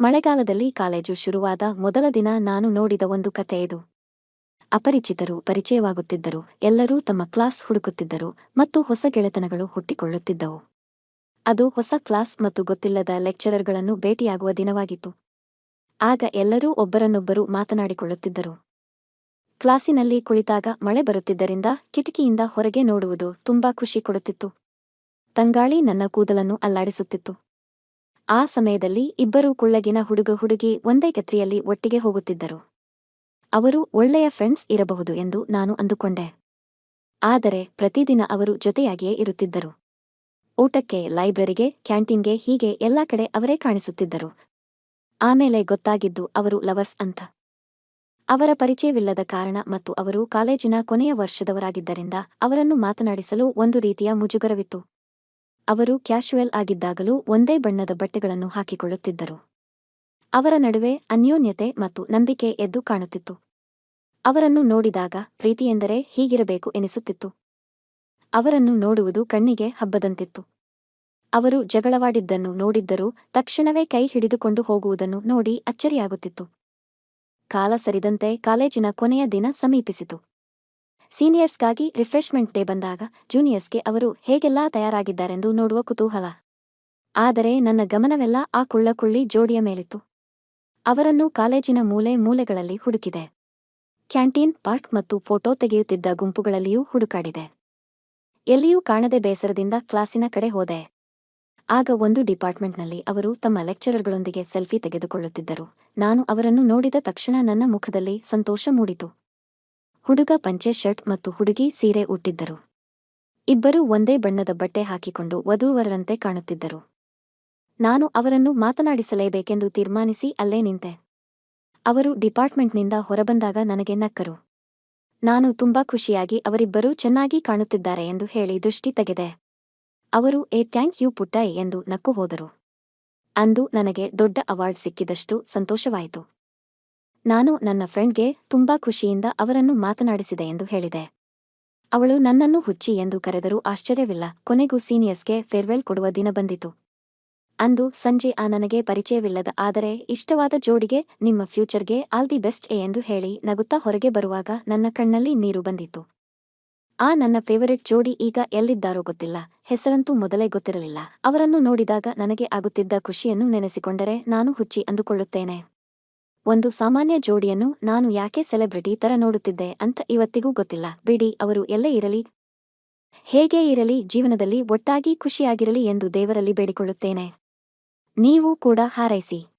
ಮಳೆಗಾಲದಲ್ಲಿ ಕಾಲೇಜು ಶುರುವಾದ ಮೊದಲ ದಿನ ನಾನು ನೋಡಿದ ಒಂದು ಕಥೆ ಇದು. ಅಪರಿಚಿತರು ಪರಿಚಯವಾಗುತ್ತಿದ್ದರು, ಎಲ್ಲರೂ ತಮ್ಮ ಕ್ಲಾಸ್ ಹುಡುಕುತ್ತಿದ್ದರು ಮತ್ತು ಹೊಸ ಗೆಳೆತನಗಳು ಹುಟ್ಟಿಕೊಳ್ಳುತ್ತಿದ್ದವು. ಅದು ಹೊಸ ಕ್ಲಾಸ್ ಮತ್ತು ಗೊತ್ತಿಲ್ಲದ ಲೆಕ್ಚರರ್ಗಳನ್ನು ಭೇಟಿಯಾಗುವ ದಿನವಾಗಿತ್ತು. ಆಗ ಎಲ್ಲರೂ ಒಬ್ಬರನ್ನೊಬ್ಬರು ಮಾತನಾಡಿಕೊಳ್ಳುತ್ತಿದ್ದರು. ಕ್ಲಾಸಿನಲ್ಲಿ ಕುಳಿತಾಗ ಮಳೆ ಬರುತ್ತಿದ್ದರಿಂದ ಕಿಟಕಿಯಿಂದ ಹೊರಗೆ ನೋಡುವುದು ತುಂಬಾ ಖುಷಿ ಕೊಡುತ್ತಿತ್ತು. ತಂಗಾಳಿ ನನ್ನ ಕೂದಲನ್ನು ಅಲ್ಲಾಡಿಸುತ್ತಿತ್ತು. ಆ ಸಮಯದಲ್ಲಿ ಇಬ್ಬರು ಕುಳ್ಳಗಿನ ಹುಡುಗ ಹುಡುಗಿ ಒಂದೇ ಕತ್ರಿಯಲ್ಲಿ ಒಟ್ಟಿಗೆ ಹೋಗುತ್ತಿದ್ದರು. ಅವರು ಒಳ್ಳೆಯ ಫ್ರೆಂಡ್ಸ್ ಇರಬಹುದು ಎಂದು ನಾನು ಅಂದುಕೊಂಡೆ. ಆದರೆ ಪ್ರತಿದಿನ ಅವರು ಜೊತೆಯಾಗಿಯೇ ಇರುತ್ತಿದ್ದರು. ಊಟಕ್ಕೆ, ಲೈಬ್ರರಿಗೆ, ಕ್ಯಾಂಟೀನ್ಗೆ ಹೀಗೆ ಎಲ್ಲಾ ಕಡೆ ಅವರೇ ಕಾಣಿಸುತ್ತಿದ್ದರು. ಆಮೇಲೆ ಗೊತ್ತಾಗಿದ್ದು ಅವರು ಲವರ್ಸ್ ಅಂತ. ಅವರ ಪರಿಚಯವಿಲ್ಲದ ಕಾರಣ ಮತ್ತು ಅವರು ಕಾಲೇಜಿನ ಕೊನೆಯ ವರ್ಷದವರಾಗಿದ್ದರಿಂದ ಅವರನ್ನು ಮಾತನಾಡಿಸಲು ಒಂದು ರೀತಿಯ ಮುಜುಗರವಿತ್ತು. ಅವರು ಕ್ಯಾಶುಯಲ್ ಆಗಿದ್ದಾಗಲೂ ಒಂದೇ ಬಣ್ಣದ ಬಟ್ಟೆಗಳನ್ನು ಹಾಕಿಕೊಳ್ಳುತ್ತಿದ್ದರು. ಅವರ ನಡುವೆ ಅನ್ಯೋನ್ಯತೆ ಮತ್ತು ನಂಬಿಕೆ ಎದ್ದು ಕಾಣುತ್ತಿತ್ತು. ಅವರನ್ನು ನೋಡಿದಾಗ ಪ್ರೀತಿಯೆಂದರೆ ಹೀಗಿರಬೇಕು ಎನಿಸುತ್ತಿತ್ತು. ಅವರನ್ನು ನೋಡುವುದು ಕಣ್ಣಿಗೆ ಹಬ್ಬದಂತಿತ್ತು. ಅವರು ಜಗಳವಾಡಿದ್ದನ್ನು ನೋಡಿದ್ದರೂ ತಕ್ಷಣವೇ ಕೈ ಹಿಡಿದುಕೊಂಡು ಹೋಗುವುದನ್ನು ನೋಡಿ ಅಚ್ಚರಿಯಾಗುತ್ತಿತ್ತು. ಕಾಲ ಸರಿದಂತೆ ಕಾಲೇಜಿನ ಕೊನೆಯ ದಿನ ಸಮೀಪಿಸಿತು. ಸೀನಿಯರ್ಸ್ಗಾಗಿ ರಿಫ್ರೆಶ್ಮೆಂಟ್ ಡೇ ಬಂದಾಗ ಜೂನಿಯರ್ಸ್ಗೆ ಅವರು ಹೇಗೆಲ್ಲಾ ತಯಾರಾಗಿದ್ದಾರೆಂದು ನೋಡುವ ಕುತೂಹಲ. ಆದರೆ ನನ್ನ ಗಮನವೆಲ್ಲ ಆ ಕುಳ್ಳಕುಳ್ಳಿ ಜೋಡಿಯ ಮೇಲಿತ್ತು. ಅವರನ್ನು ಕಾಲೇಜಿನ ಮೂಲೆ ಮೂಲೆಗಳಲ್ಲಿ ಹುಡುಕಿದೆ. ಕ್ಯಾಂಟೀನ್, ಪಾರ್ಕ್ ಮತ್ತು ಫೋಟೋ ತೆಗೆಯುತ್ತಿದ್ದ ಗುಂಪುಗಳಲ್ಲಿಯೂ ಹುಡುಕಾಡಿದೆ. ಎಲ್ಲಿಯೂ ಕಾಣದೆ ಬೇಸರದಿಂದ ಕ್ಲಾಸಿನ ಕಡೆ ಹೋದೆ. ಆಗ ಒಂದು ಡಿಪಾರ್ಟ್ಮೆಂಟ್ನಲ್ಲಿ ಅವರು ತಮ್ಮ ಲೆಕ್ಚರರ್ಗಳೊಂದಿಗೆ ಸೆಲ್ಫಿ ತೆಗೆದುಕೊಳ್ಳುತ್ತಿದ್ದರು. ನಾನು ಅವರನ್ನು ನೋಡಿದ ತಕ್ಷಣ ನನ್ನ ಮುಖದಲ್ಲಿ ಸಂತೋಷ ಮೂಡಿತು. ಹುಡುಗ ಪಂಚೆ ಶರ್ಟ್ ಮತ್ತು ಹುಡುಗಿ ಸೀರೆ ಉಟ್ಟಿದ್ದರು. ಇಬ್ಬರೂ ಒಂದೇ ಬಣ್ಣದ ಬಟ್ಟೆ ಹಾಕಿಕೊಂಡು ವಧುವರರಂತೆ ಕಾಣುತ್ತಿದ್ದರು. ನಾನು ಅವರನ್ನು ಮಾತನಾಡಿಸಲೇಬೇಕೆಂದು ತೀರ್ಮಾನಿಸಿ ಅಲ್ಲೇ ನಿಂತೆ. ಅವರು ಡಿಪಾರ್ಟ್ಮೆಂಟ್ನಿಂದ ಹೊರಬಂದಾಗ ನನಗೆ ನಕ್ಕರು. ನಾನು ತುಂಬಾ ಖುಷಿಯಾಗಿ ಅವರಿಬ್ಬರೂ ಚೆನ್ನಾಗಿ ಕಾಣುತ್ತಿದ್ದಾರೆ ಎಂದು ಹೇಳಿ ದೃಷ್ಟಿ ತೆಗೆದೆ. ಅವರು, ಏ, ಥ್ಯಾಂಕ್ ಯು ಪುಟ್ಟಾಯ್ ಎಂದು ನಕ್ಕು ಹೋದರು. ಅಂದು ನನಗೆ ದೊಡ್ಡ ಅವಾರ್ಡ್ ಸಿಕ್ಕಿದಷ್ಟು ಸಂತೋಷವಾಯಿತು. ನಾನು ನನ್ನ ಫ್ರೆಂಡ್ಗೆ ತುಂಬಾ ಖುಷಿಯಿಂದ ಅವರನ್ನು ಮಾತನಾಡಿಸಿದೆ ಎಂದು ಹೇಳಿದೆ. ಅವಳು ನನ್ನನ್ನು ಹುಚ್ಚಿ ಎಂದು ಕರೆದರೂ ಆಶ್ಚರ್ಯವಿಲ್ಲ. ಕೊನೆಗೂ ಸೀನಿಯರ್ಸ್ಗೆ ಫೇರ್ವೆಲ್ ಕೊಡುವ ದಿನ ಬಂದಿತು. ಅಂದು ಸಂಜೆ ಆ ನನಗೆ ಪರಿಚಯವಿಲ್ಲದ ಆದರೆ ಇಷ್ಟವಾದ ಜೋಡಿಗೆ ನಿಮ್ಮ ಫ್ಯೂಚರ್ಗೆ ಆಲ್ ದಿ ಬೆಸ್ಟ್ ಎ ಎಂದು ಹೇಳಿ ನಗುತ್ತಾ ಹೊರಗೆ ಬರುವಾಗ ನನ್ನ ಕಣ್ಣಲ್ಲಿ ನೀರು ಬಂದಿತು ಆ ನನ್ನ ಫೇವರಿಟ್ ಜೋಡಿ ಈಗ ಎಲ್ಲಿದ್ದಾರೋ ಗೊತ್ತಿಲ್ಲ. ಹೆಸರಂತೂ ಮೊದಲೇ ಗೊತ್ತಿರಲಿಲ್ಲ. ಅವರನ್ನು ನೋಡಿದಾಗ ನನಗೆ ಆಗುತ್ತಿದ್ದ ಖುಷಿಯನ್ನು ನೆನೆಸಿಕೊಂಡರೆ ನಾನು ಹುಚ್ಚಿ ಅಂದುಕೊಳ್ಳುತ್ತೇನೆ. ಒಂದು ಸಾಮಾನ್ಯ ಜೋಡಿಯನ್ನು ನಾನು ಯಾಕೆ ಸೆಲೆಬ್ರಿಟಿ ತರ ನೋಡುತ್ತಿದ್ದೆ ಅಂತ ಇವತ್ತಿಗೂ ಗೊತ್ತಿಲ್ಲ. ಬಿಡಿ, ಅವರು ಎಲ್ಲೇ ಇರಲಿ? ಹೇಗೆ ಇರಲಿ? ಜೀವನದಲ್ಲಿ ಒಟ್ಟಾಗಿ ಖುಷಿಯಾಗಿರಲಿ ಎಂದು ದೇವರಲ್ಲಿ ಬೇಡಿಕೊಳ್ಳುತ್ತೇನೆ. ನೀವು ಕೂಡ ಹಾರೈಸಿ.